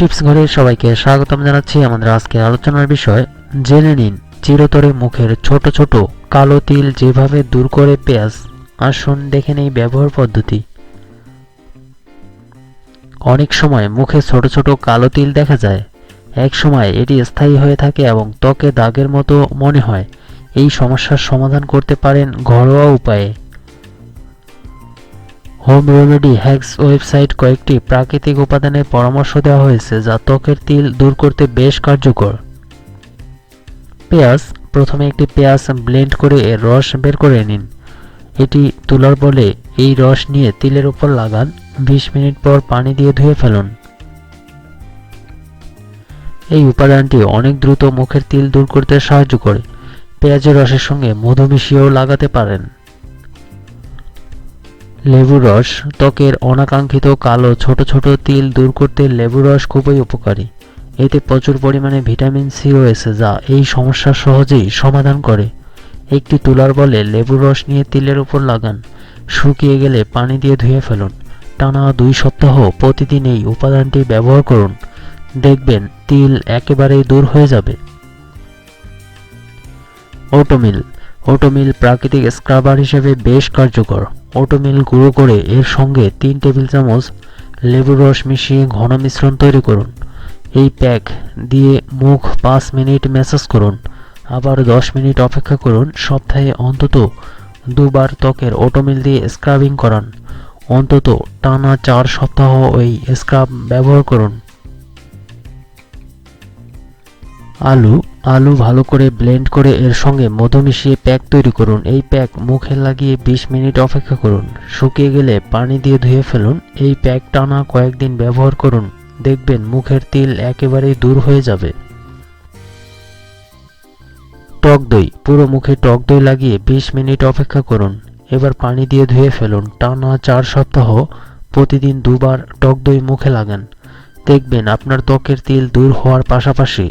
Tips ঘরে সবাইকে স্বাগতম জানাচ্ছি আমাদের আজকের আলোচনার বিষয়। জেনে নিন, চিরতরে মুখের ছোট ছোট কালো তিল যেভাবে দূর করে পেঁয়াজ। আসুন দেখে নেই ব্যবহার পদ্ধতি। অনেক সময় মুখে ছোট ছোট কালো তিল দেখা যায়। এক সময় এটি স্থায়ী হয়ে থাকে এবং ত্বকে দাগের মতো মনে হয়। এই সমস্যার সমাধান করতে পারেন ঘরোয়া উপায়ে। হোম রেমেডি হ্যাক্স ওয়েবসাইট কয়েকটি প্রাকৃতিক উপাদানের পরামর্শ দেওয়া হয়েছে যা ত্বকের তিল দূর করতে বেশ কার্যকর। পেঁয়াজ, প্রথমে একটি পেঁয়াজ ব্লেন্ড করে এর রস বের করে নিন। এটি তুলার বলে এই রস নিয়ে তিলের উপর লাগান, বিশ মিনিট পর পানি দিয়ে ধুয়ে ফেলুন। এই উপাদানটি অনেক দ্রুত মুখের তিল দূর করতে সাহায্য করে। পেঁয়াজের রসের সঙ্গে মধু মিশিয়েও লাগাতে পারেন। লেবুর রস, ত্বকের অনাকাঙ্ক্ষিত কালো ছোট ছোট তিল দূর করতে লেবুর রস খুবই উপকারী। এতে প্রচুর পরিমাণে ভিটামিন সি রয়েছে যা এই সমস্যা সহজেই সমাধান করে। একটি তুলার বলে লেবুর রস নিয়ে তিলের উপর লাগান। শুকিয়ে গেলে পানি দিয়ে ধুয়ে ফেলুন। টানা দুই সপ্তাহ প্রতিদিন এই উপাদানটি ব্যবহার করুন। দেখবেন তিল একেবারেই দূর হয়ে যাবে। ওটোমিল ওটোমিল প্রাকৃতিক স্ক্রাবার হিসেবে বেশ কার্যকর। ওটোমিল গুঁড়ো করে এর সঙ্গে তিন টেবিল চামচ লেবুর রস মিশিয়ে ঘন মিশ্রণ তৈরি করুন। এই প্যাক দিয়ে মুখ পাঁচ মিনিট ম্যাসাজ করুন। আবার দশ মিনিট অপেক্ষা করুন। সপ্তাহে অন্তত দুবার ত্বকের ওটোমিল দিয়ে স্ক্রাবিং করান। অন্তত টানা চার সপ্তাহ ওই স্ক্রাব ব্যবহার করুন। আলু আলু ভালো করে ব্লেন্ড করে এর সঙ্গে মধু মিশিয়ে প্যাক তৈরি করুন। এই প্যাক মুখে লাগিয়ে 20 মিনিট অপেক্ষা করুন। শুকিয়ে গেলে পানি দিয়ে ধুয়ে ফেলুন। এই প্যাক টানা কয়েকদিন ব্যবহার করুন। দেখবেন মুখের তিল একেবারেই দূর হয়ে যাবে। টক দই, পুরো মুখে টক দই লাগিয়ে 20 মিনিট অপেক্ষা করুন। এবার পানি দিয়ে ধুয়ে ফেলুন। টানা চার সপ্তাহ প্রতিদিন দুবার টক দই মুখে লাগান। দেখবেন আপনার ত্বকের তিল দূর হওয়ার পাশাপাশি